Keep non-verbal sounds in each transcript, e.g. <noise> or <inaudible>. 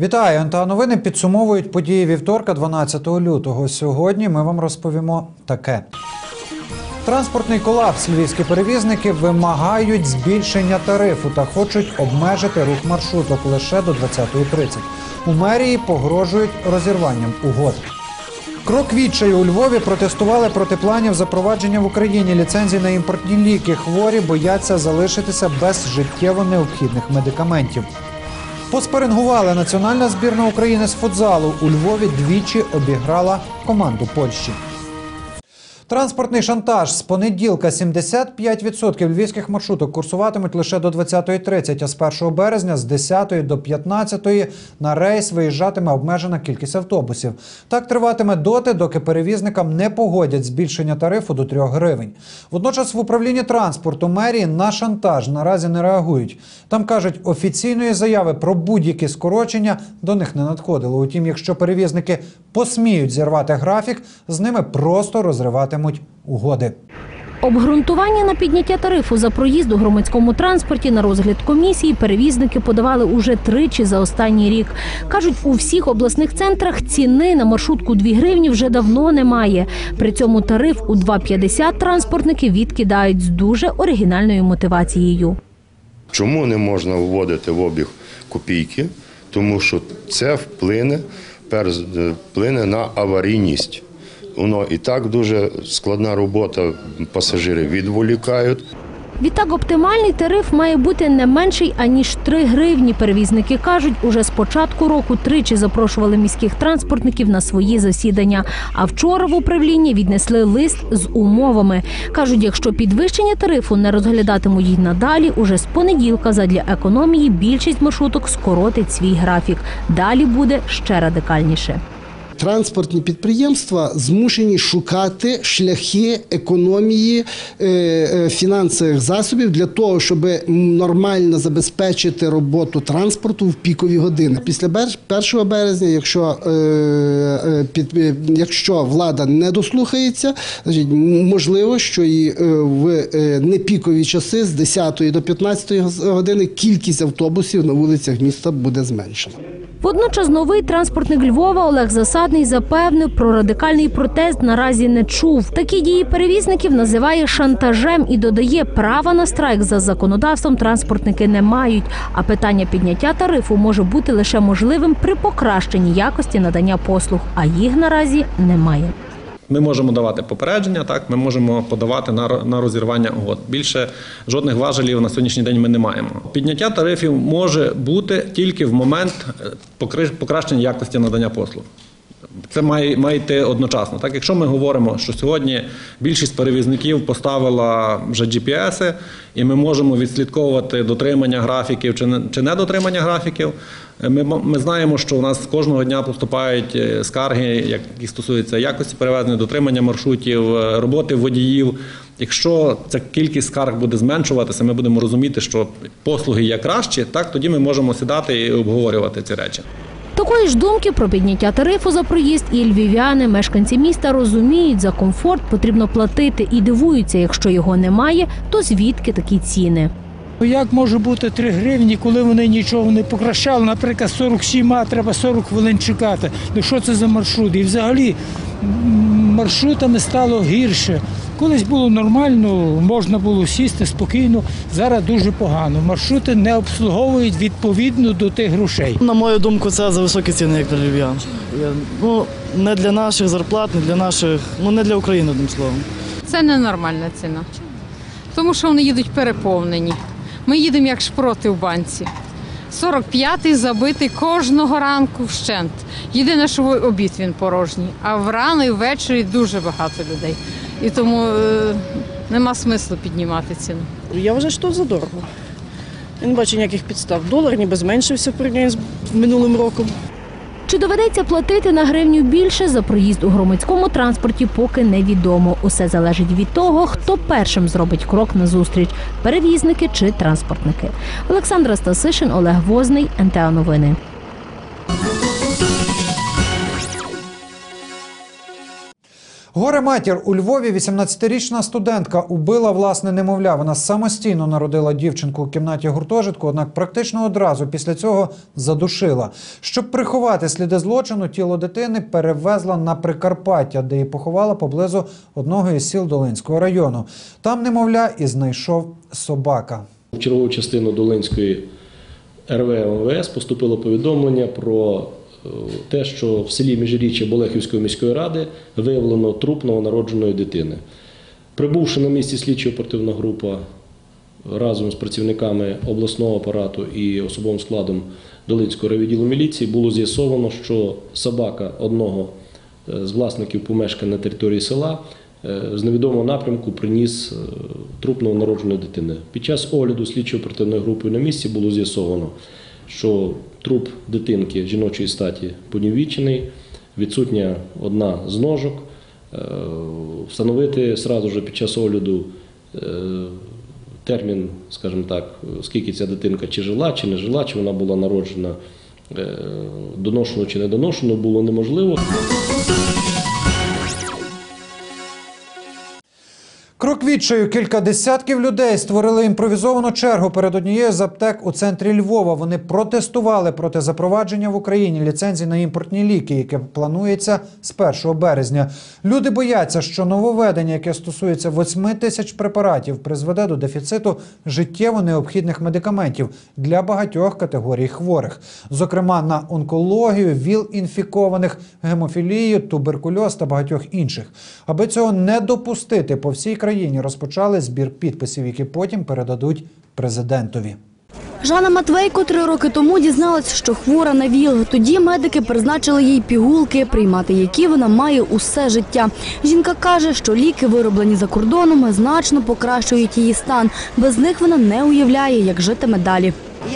Вітаю! НТА новини підсумовують події вівторка, 12 лютого. Сьогодні ми вам розповімо таке. Транспортний колапс. Львівські перевізники вимагають збільшення тарифу та хочуть обмежити рух маршруток лише до 20.30. У мерії погрожують розірванням угод. Крок відчаю у Львові протестували проти планів запровадження в Україні ліцензій на імпортні ліки. Хворі бояться залишитися без життєво необхідних медикаментів. Поспарингували національна збірна України з футзалу. У Львові двічі обіграла команду Польщі. Транспортний шантаж з понеділка 75% львівських маршруток курсуватимуть лише до 20.30, а з 1 березня з 10 до 15 на рейс виїжджатиме обмежена кількість автобусів. Так триватиме доти, доки перевізникам не погодять збільшення тарифу до 3 гривень. Водночас в управлінні транспорту мерії на шантаж наразі не реагують. Там кажуть, офіційної заяви про будь-які скорочення до них не надходило. Утім, якщо перевізники посміють зірвати графік, з ними просто розриватимуть угоди. Обґрунтування на підняття тарифу за проїзд у громадському транспорті на розгляд комісії перевізники подавали уже тричі за останній рік. Кажуть, у всіх обласних центрах ціни на маршрутку 2 гривні вже давно немає. При цьому тариф у 2,50 транспортники відкидають з дуже оригінальною мотивацією. Чому не можна вводити в обіг копійки? Тому що це вплине, перш е, вплине на аварійність. Воно і так дуже складна робота, пасажири відволікають. Відтак, оптимальний тариф має бути не менший аніж 3 гривні. Перевізники кажуть, уже з початку року тричі запрошували міських транспортників на свої засідання. А вчора в управлінні віднесли лист з умовами. кажуть, якщо підвищення тарифу не розглядатимуть й надалі, уже з понеділка задля економії більшість маршруток скоротить свій графік. Далі буде ще радикальніше. Транспортні підприємства змушені шукати шляхи економії е, е, фінансових засобів для того, щоб нормально забезпечити роботу транспорту в пікові години. Після бер- 1 березня, якщо, е, якщо влада не дослухається, значить можливо, що і в непікові часи з 10 до 15 години кількість автобусів на вулицях міста буде зменшена. Водночас новий транспортник Львова Олег Засадний запевнив, про радикальний протест наразі не чув. Такі дії перевізників називає шантажем і додає, права на страйк за законодавством транспортники не мають. А питання підняття тарифу може бути лише можливим при покращенні якості надання послуг, а їх наразі немає. Ми можемо давати попередження, так ми можемо подавати на на розірвання угод. Більше жодних важелів на сьогоднішній день ми не маємо. Підняття тарифів може бути тільки в момент е, покращення якості надання послуг. Це має, має йти одночасно. Так, якщо ми говоримо, що сьогодні більшість перевізників поставила вже GPS, і ми можемо відслідковувати дотримання графіків чи не чи недотримання графіків. е, Ми, ми знаємо, що у нас кожного дня поступають е, скарги, які стосуються якості перевезення, дотримання маршрутів, е, роботи водіїв. Якщо ця кількість скарг буде зменшуватися, ми будемо розуміти, що послуги є кращі, так тоді ми можемо сідати і обговорювати ці речі. Такої ж думки про підняття тарифу за проїзд і львів'яни, мешканці міста розуміють, за комфорт потрібно платити і дивуються, якщо його немає, то звідки такі ціни. Ну, Як може бути 3 гривні, коли вони нічого не покращали? Наприклад, 47, а треба 40 хвилин чекати. Ну що це за маршрут? І взагалі маршрутами стало гірше. Колись було нормально, можна було сісти спокійно. Зараз дуже погано. Маршрути не обслуговують відповідно до тих грошей. На мою думку, це за високі ціни, як для львів'ян. Ну, не для наших зарплат, не для наших, ну не для України, одним словом. Це ненормальна ціна. Тому що вони їдуть переповнені. Ми їдемо як шпроти в банці. 45-й забитий кожного ранку вщент. Єдине, що в обід він порожній, а врано і ввечері дуже багато людей. І тому е, нема смислу піднімати ціну. Я вважаю, що це задорого. Я не бачу ніяких підстав. Долар ніби зменшився порівняно з минулим роком. Чи доведеться платити на гривню більше за проїзд у громадському транспорті, поки невідомо. Усе залежить від того, хто першим зробить крок назустріч – перевізники чи транспортники. Олександра Стасишин, Олег Возний, НТА Новини. Горе матір у Львові 18-річна студентка убила власне немовля. Вона самостійно народила дівчинку у кімнаті гуртожитку, однак практично одразу після цього задушила. Щоб приховати сліди злочину, тіло дитини перевезла на Прикарпаття, де її поховала поблизу одного із сіл Долинського району. Там немовля і знайшов собака. В чергову частину Долинської РВ МВС поступило повідомлення про те, що в селі Міжріччя Болехівської міської ради виявлено труп новонародженої дитини. Прибувши на місці слідчо-оперативна група разом з працівниками обласного апарату і особовим складом Долинського райвідділу міліції було з'ясовано, що собака одного е, з власників помешкання на території села е, з невідомого напрямку приніс е, труп новонародженої дитини. Під час огляду слідчо-оперативної групи на місці було з'ясовано, що труп дитинки жіночої статі понівічений, відсутня одна з ножок. Е, Встановити сразу же під час огляду е, термін, скажімо так, скільки ця дитинка чи жила, чи не жила, чи вона була народжена е, доношено чи недоношено, було неможливо. Крок відчаю кілька десятків людей створили імпровізовану чергу перед однією з аптек у центрі Львова. Вони протестували проти запровадження в Україні ліцензій на імпортні ліки, яке планується з 1 березня. Люди бояться, що нововведення, яке стосується 8 тисяч препаратів, призведе до дефіциту життєво необхідних медикаментів для багатьох категорій хворих, зокрема на онкологію, ВІЛ інфікованих, гемофілію, туберкульоз та багатьох інших. Аби цього не допустити, по всій країні розпочали збір підписів, які потім передадуть президентові. Жанна Матвейко три роки тому дізналась, що хвора на ВІЛ. Тоді медики призначили їй пігулки, приймати які вона має усе життя. Жінка каже, що ліки, вироблені за кордоном, значно покращують її стан. Без них вона не уявляє, як житиме далі.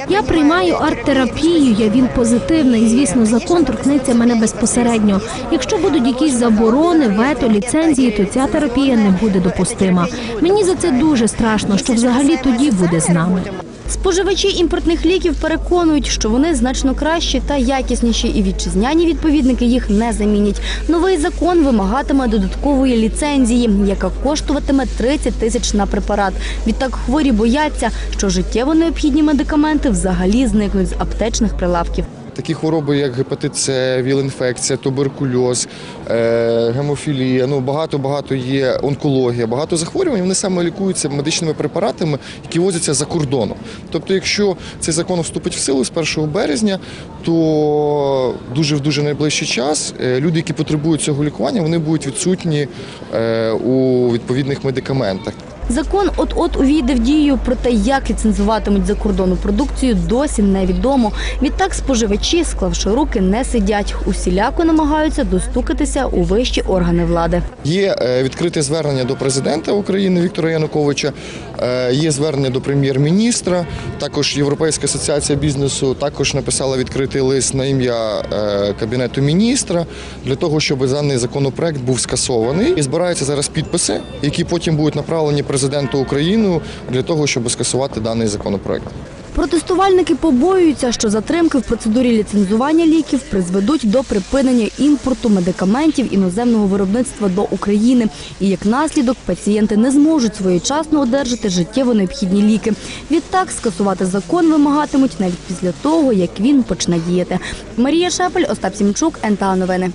Я приймаю арт-терапію, я він позитивний. Звісно, закон торкнеться мене безпосередньо. Якщо будуть якісь заборони, вето, ліцензії, то ця терапія не буде допустима. Мені за це дуже страшно, що взагалі тоді буде з нами. Споживачі імпортних ліків переконують, що вони значно кращі та якісніші, і вітчизняні відповідники їх не замінять. Новий закон вимагатиме додаткової ліцензії, яка коштуватиме 30 тисяч на препарат. Відтак хворі бояться, що життєво необхідні медикаменти взагалі зникнуть з аптечних прилавків. Такі хвороби, як гепатит С, віл-інфекція, туберкульоз, е, гемофілія, ну багато-багато є онкологія, багато захворювань. Вони саме лікуються медичними препаратами, які возяться за кордоном. Тобто, якщо цей закон вступить в силу з 1 березня, то дуже в дуже найближчий час е, люди, які потребують цього лікування, вони будуть відсутні е, у відповідних медикаментах. Закон от-от увійде в дію, проте як ліцензуватимуть закордонну продукцію, досі невідомо. Відтак споживачі, склавши руки, не сидять. Усіляко намагаються достукатися у вищі органи влади. Є е, відкрите звернення до президента України Віктора Януковича, е, є звернення до прем'єр-міністра. Також Європейська асоціація бізнесу також написала відкритий лист на ім'я е, кабінету міністра для того, щоб даний законопроект був скасований. І збираються зараз підписи, які потім будуть направлені президенту України для того, щоб скасувати даний законопроект. Протестувальники побоюються, що затримки в процедурі ліцензування ліків призведуть до припинення імпорту медикаментів іноземного виробництва до України. І як наслідок пацієнти не зможуть своєчасно одержати життєво необхідні ліки. Відтак скасувати закон вимагатимуть навіть після того, як він почне діяти. Марія Шепель, Остап Сімчук, НТА Новини.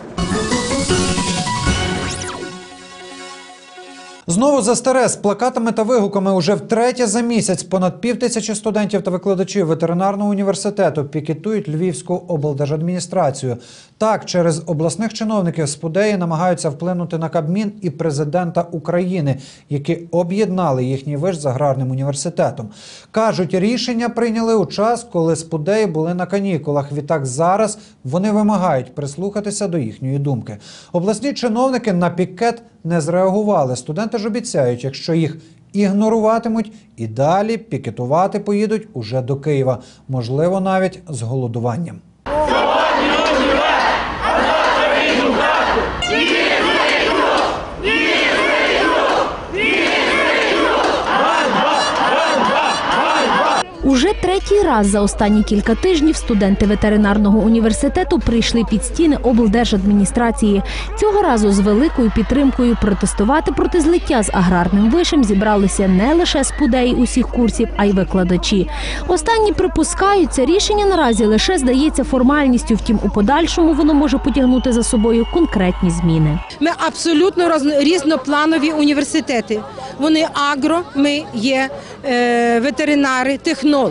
Знову за старе з плакатами та вигуками уже втретє за місяць понад півтисячі студентів та викладачів ветеринарного університету пікетують Львівську облдержадміністрацію. Так, через обласних чиновників спудеї намагаються вплинути на Кабмін і президента України, які об'єднали їхній виш з аграрним університетом. Кажуть, рішення прийняли у час, коли спудеї були на канікулах. Відтак зараз вони вимагають прислухатися до їхньої думки. Обласні чиновники на пікет не зреагували. Студенти ж обіцяють, якщо їх ігноруватимуть і далі пікетувати поїдуть уже до Києва, можливо, навіть з голодуванням. Уже третій раз за останні кілька тижнів студенти ветеринарного університету прийшли під стіни облдержадміністрації. Цього разу з великою підтримкою протестувати проти злиття з аграрним вишем зібралися не лише спудеї усіх курсів, а й викладачі. Останні припускають, це рішення наразі лише здається формальністю. Втім, у подальшому воно може потягнути за собою конкретні зміни. Ми абсолютно різнопланові університети. Вони агро, ми є е, ветеринари, технол,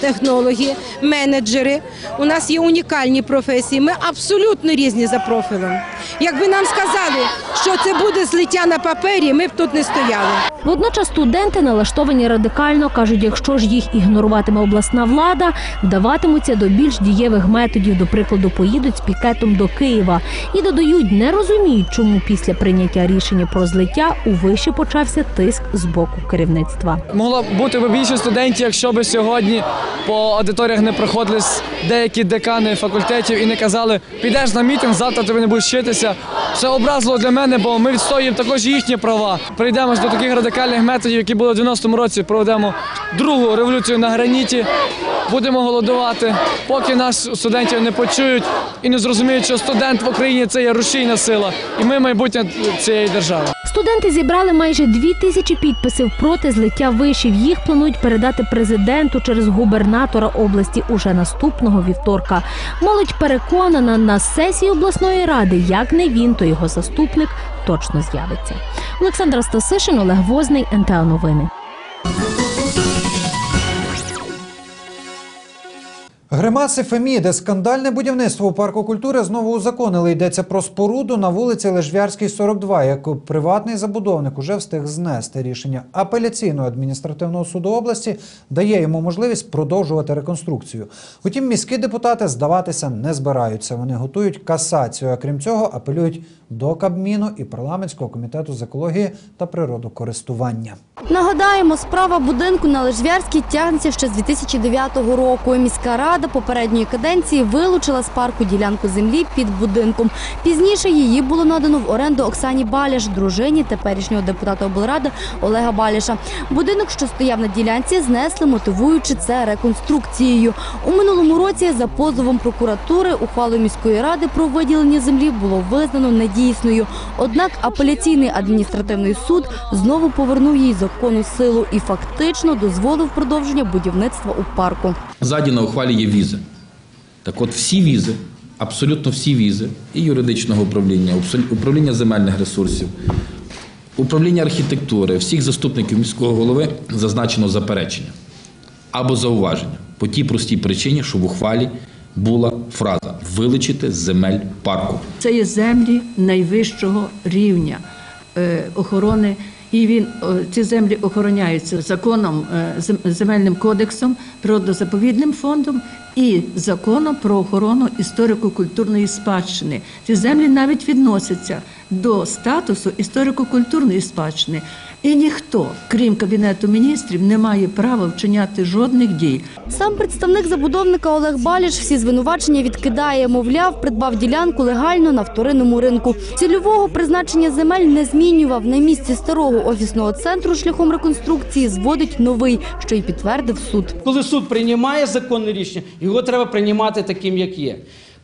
технологи, менеджери. У нас є унікальні професії. Ми абсолютно різні за профілем. Якби нам сказали, що це буде злиття на папері, ми б тут не стояли. Водночас студенти налаштовані радикально кажуть, якщо ж їх ігноруватиме обласна влада, вдаватимуться до більш дієвих методів. До прикладу, поїдуть з пікетом до Києва і додають, не розуміють, чому після прийняття рішення про злиття у виші почався тиск з боку керівництва. Могло б бути більше студентів, якщо б сьогодні по аудиторіях не проходили деякі декани факультетів і не казали, підеш на мітинг, завтра тобі не будеш вчитися. Це образливо для мене, бо ми відстоюємо також їхні права. Прийдемо до таких радикальних методів, які були в 90-му році. Проведемо другу революцію на граніті. Будемо голодувати, поки нас студентів не почують і не зрозуміють, що студент в Україні це є рушійна сила, і ми майбутнє цієї держави. Студенти зібрали майже дві тисячі підписів проти злиття вишів. Їх планують передати президенту через губернатора області уже наступного вівторка. Молодь переконана на сесії обласної ради, як не він, то його заступник точно з'явиться. Олександра Стасишин, Олег Возний, НТА Новини. Гримаси Феміди. Скандальне будівництво у парку культури знову узаконили. Йдеться про споруду на вулиці Лежвярській, 42, яку приватний забудовник уже встиг знести. Рішення апеляційного адміністративного суду області дає йому можливість продовжувати реконструкцію. Утім, міські депутати здаватися не збираються. Вони готують касацію. А крім цього, апелюють до Кабміну і парламентського комітету з екології та природокористування. Нагадаємо, справа будинку на Лежвярській тягнеться ще з 2009 року. Міська рада попередньої каденції вилучила з парку ділянку землі під будинком. Пізніше її було надано в оренду Оксані Баляш, дружині теперішнього депутата облради Олега Баляша. Будинок, що стояв на ділянці, знесли, мотивуючи це реконструкцією. У минулому році за позовом прокуратури ухвалою міської ради про виділення землі було визнано недійсною. Однак апеляційний адміністративний суд знову повернув їй законну силу і фактично дозволив продовження будівництва у парку. Ззаді на ухвалі є візи. Так от всі візи, абсолютно всі візи, і юридичного управління, управління земельних ресурсів, управління архітектури, всіх заступників міського голови зазначено заперечення або зауваження по тій простій причині, що в ухвалі була фраза вилучити з земель парку. Це є землі найвищого рівня е, охорони, і він ці землі охороняються законом, е, земельним кодексом, природозаповідним фондом і законом про охорону історико-культурної спадщини. Ці землі навіть відносяться до статусу історико-культурної спадщини. І ніхто, крім кабінету міністрів, не має права вчиняти жодних дій. Сам представник забудовника Олег Баліш всі звинувачення відкидає. Мовляв, придбав ділянку легально на вторинному ринку. Цільового призначення земель не змінював. На місці старого офісного центру шляхом реконструкції зводить новий, що й підтвердив суд. Коли суд приймає законне рішення, його треба приймати таким, як є.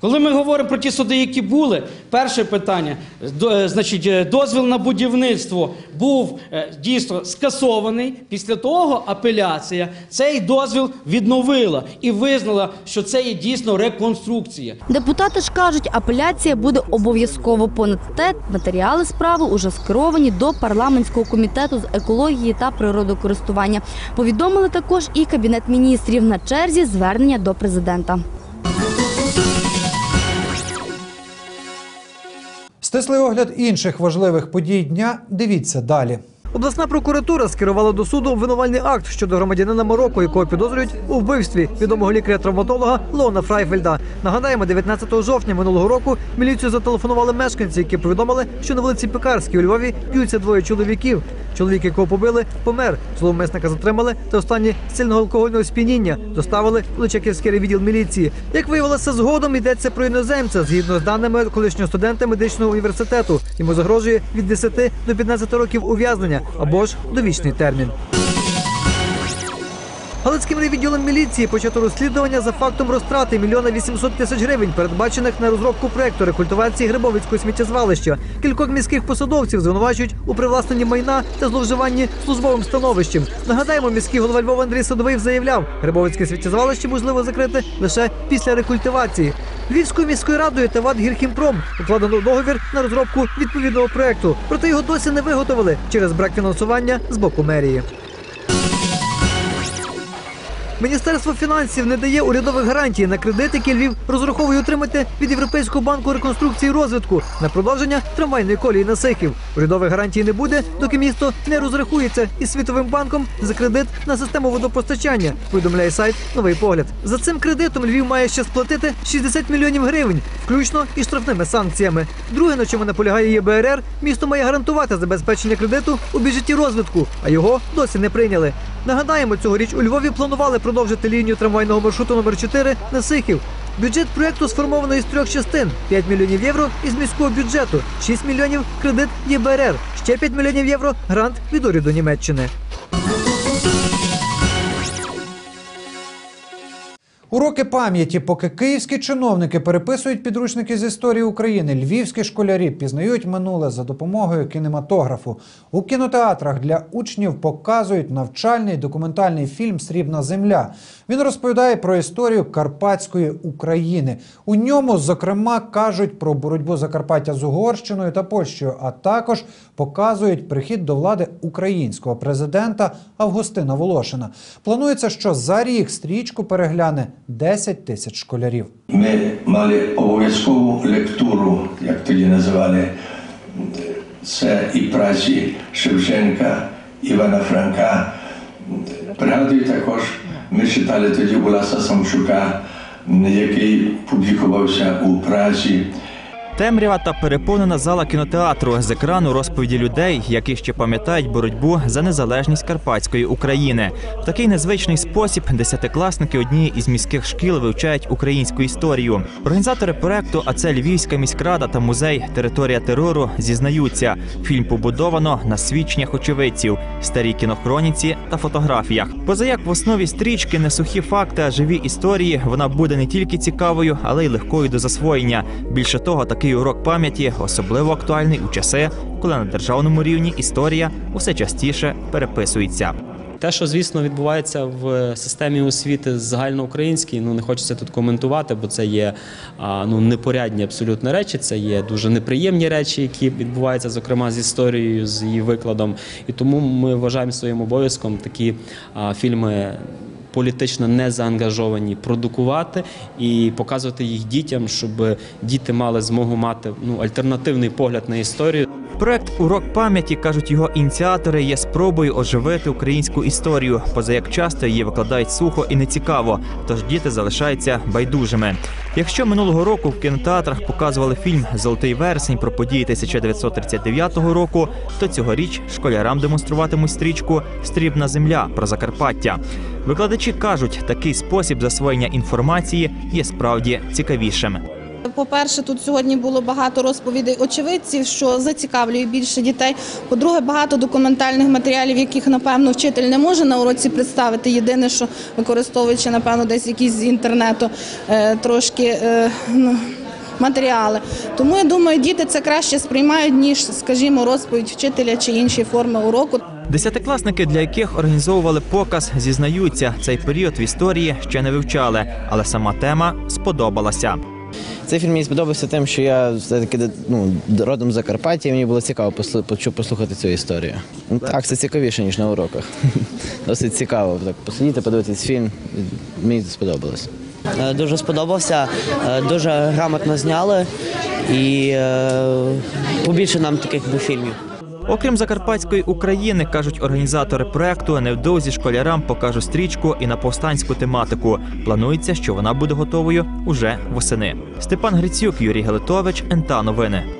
Коли ми говоримо про ті суди, які були, перше питання, до- е, значить, е, дозвіл на будівництво був е, дійсно скасований. Після того апеляція цей дозвіл відновила і визнала, що це є дійсно реконструкція. Депутати ж кажуть, апеляція буде обов'язково. Понад те, матеріали справи уже скеровані до парламентського комітету з екології та природокористування. Повідомили також і кабінет міністрів на черзі звернення до президента. Стислий огляд інших важливих подій дня. Дивіться далі. Обласна прокуратура скерувала до суду обвинувальний акт щодо громадянина Марокко, якого підозрюють у вбивстві відомого лікаря-травматолога Лона Фрайфельда. Нагадаємо, 19 жовтня минулого року міліцію зателефонували мешканці, які повідомили, що на вулиці Пекарській у Львові б'ються двоє чоловіків. Чоловік, якого побили, помер. Зловмисника затримали та останні сильного алкогольного сп'яніння доставили в Личаківський відділ міліції. Як виявилося згодом, йдеться про іноземця згідно з даними колишнього студента медичного університету. Йому загрожує від 10 до 15 років ув'язнення або ж довічний термін. Галицьким райвідділом міліції почато розслідування за фактом розтрати мільйона 800 тисяч гривень, передбачених на розробку проекту рекультивації Грибовицького сміттєзвалища. Кількох міських посадовців звинувачують у привласненні майна та зловживанні службовим становищем. Нагадаємо, міський голова Львова Андрій Садовий заявляв, Грибовицьке сміттєзвалище можливо закрити лише після рекультивації. Львівською міською радою та ВАД «Гірхімпром» укладено договір на розробку відповідного проекту. Проте його досі не виготовили через брак фінансування з боку мерії. Міністерство фінансів не дає урядових гарантій на кредит, який Львів розраховує отримати від Європейського банку реконструкції і розвитку на продовження трамвайної колії на Сихів. Урядових гарантій не буде, доки місто не розрахується із світовим банком за кредит на систему водопостачання. Повідомляє сайт Новий погляд. За цим кредитом Львів має ще сплатити 60 мільйонів гривень, включно і штрафними санкціями. Друге, на чому наполягає ЄБРР, місто має гарантувати забезпечення кредиту у бюджеті розвитку, а його досі не прийняли. Нагадаємо, цьогоріч у Львові планували продовжити лінію трамвайного маршруту номер 4 на Сихів. Бюджет проекту сформовано із трьох частин: 5 мільйонів євро із міського бюджету, 6 мільйонів кредит ЄБРР, ще 5 мільйонів євро грант від уряду Німеччини. Уроки пам'яті, поки київські чиновники переписують підручники з історії України, львівські школярі пізнають минуле за допомогою кінематографу. У кінотеатрах для учнів показують навчальний документальний фільм Срібна земля. Він розповідає про історію Карпатської України. У ньому, зокрема, кажуть про боротьбу Закарпаття з Угорщиною та Польщею, а також показують прихід до влади українського президента Августина Волошина. Планується, що за рік стрічку перегляне 10 тисяч школярів. Ми мали обов'язкову лектуру, як тоді називали. Це і праці Шевченка, Івана Франка. Пригадую також, ми читали тоді Уласа Самчука, який публікувався у Празі. Темрява та переповнена зала кінотеатру з екрану розповіді людей, які ще пам'ятають боротьбу за незалежність Карпатської України. В такий незвичний спосіб десятикласники однієї із міських шкіл вивчають українську історію. Організатори проекту, а це Львівська міськрада та музей Територія терору зізнаються. Фільм побудовано на свідченнях очевидців, старій кінохроніці та фотографіях. Позаяк в основі стрічки не сухі факти, а живі історії. Вона буде не тільки цікавою, але й легкою до засвоєння. Більше того, такий урок пам'яті особливо актуальний у часи, коли на державному рівні історія усе частіше переписується. Те, що звісно відбувається в системі освіти загальноукраїнській, ну не хочеться тут коментувати, бо це є ну непорядні абсолютно речі. Це є дуже неприємні речі, які відбуваються, зокрема з історією, з її викладом. І тому ми вважаємо своїм обов'язком такі фільми. Політично не заангажовані продукувати і показувати їх дітям, щоб діти мали змогу мати ну альтернативний погляд на історію. Проект Урок пам'яті кажуть його ініціатори є спробою оживити українську історію, позаяк часто її викладають сухо і нецікаво, тож діти залишаються байдужими. Якщо минулого року в кінотеатрах показували фільм Золотий вересень про події 1939 року, то цьогоріч школярам демонструватимуть стрічку Стрібна земля про Закарпаття. Викладачі кажуть, такий спосіб засвоєння інформації є справді цікавішим. По-перше, тут сьогодні було багато розповідей очевидців, що зацікавлює більше дітей. По-друге, багато документальних матеріалів, яких, напевно, вчитель не може на уроці представити. Єдине, що використовуючи, напевно, десь якісь з інтернету е, трошки е, ну, матеріали. Тому я думаю, діти це краще сприймають, ніж, скажімо, розповідь вчителя чи інші форми уроку. Десятикласники, для яких організовували показ, зізнаються, цей період в історії ще не вивчали, але сама тема сподобалася. Цей фільм мені сподобався тим, що я все-таки ну, родом з Закарпаття, і мені було цікаво послу- послухати цю історію. Ну, Так, це цікавіше, ніж на уроках. <laughs> Досить цікаво так посидіти, подивитись фільм. Мені це сподобалось. Е, Дуже сподобався, е, дуже грамотно зняли і е, побільше нам таких фільмів. Окрім закарпатської України, кажуть організатори проекту, невдовзі школярам покажуть стрічку і на повстанську тематику. Планується, що вона буде готовою уже восени. Степан Грицюк, Юрій Гелетович, НТА Новини.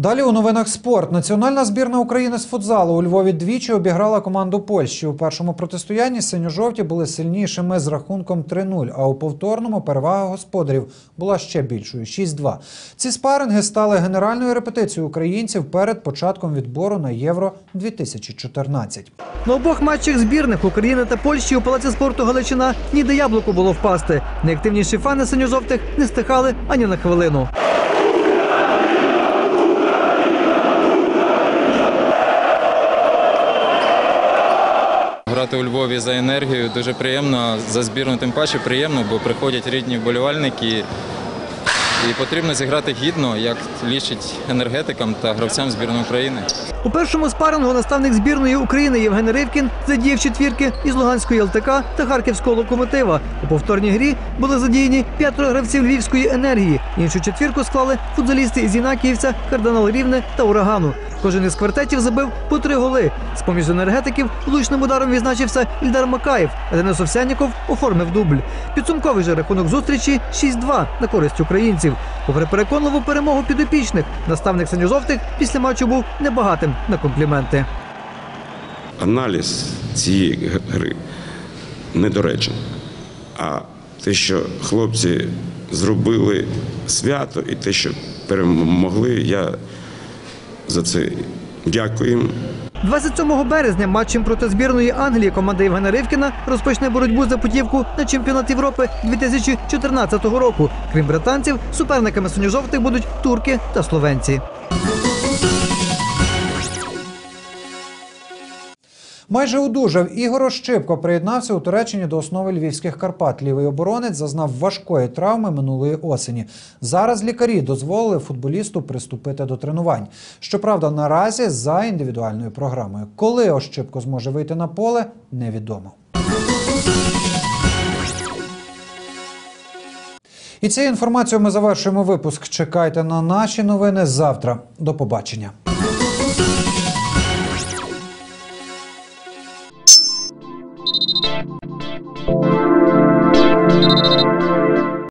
Далі у новинах спорт. Національна збірна України з футзалу у Львові двічі обіграла команду Польщі. У першому протистоянні синьо-жовті були сильнішими з рахунком 3-0, а у повторному перевага господарів була ще більшою 6-2. Ці спаринги стали генеральною репетицією українців перед початком відбору на Євро 2014. На обох матчах збірних України та Польщі у палаці спорту Галичина ніде яблуку було впасти. Найактивніші фани синьо-жовтих не стихали ані на хвилину. Грати у Львові за енергію дуже приємно, за збірну тим паче приємно, бо приходять рідні вболівальники. І потрібно зіграти гідно, як лічить енергетикам та гравцям збірної України. У першому спарингу наставник збірної України Євген Ривкін задіяв четвірки із Луганської ЛТК та Харківського локомотива. У повторній грі були задіяні п'ятеро гравців Львівської енергії. Іншу четвірку склали футболісти із Інакіївця, Кардинал Рівне та Урагану. Кожен із квартетів забив по три голи. З поміж енергетиків влучним ударом відзначився Ільдар Макаєв, а Денис Овсяніков оформив дубль. Підсумковий же рахунок зустрічі 6-2 на користь українців. Попри переконливу перемогу підопічних, наставник синьо-жовтих після матчу був небагатим на компліменти. аналіз цієї гри недоречен. А те, що хлопці зробили свято і те, що перемогли, я за це дякую їм. 27 березня матчем проти збірної Англії команда Євгена Ривкіна розпочне боротьбу за путівку на чемпіонат Європи 2014 року. Крім британців, суперниками синьо-жовтих будуть турки та словенці. Майже одужав Ігор Ощипко приєднався у Туреччині до основи львівських Карпат. Лівий оборонець зазнав важкої травми минулої осені. Зараз лікарі дозволили футболісту приступити до тренувань. Щоправда, наразі за індивідуальною програмою. Коли Ощипко зможе вийти на поле, невідомо. І цією інформацією ми завершуємо випуск. Чекайте на наші новини завтра. До побачення.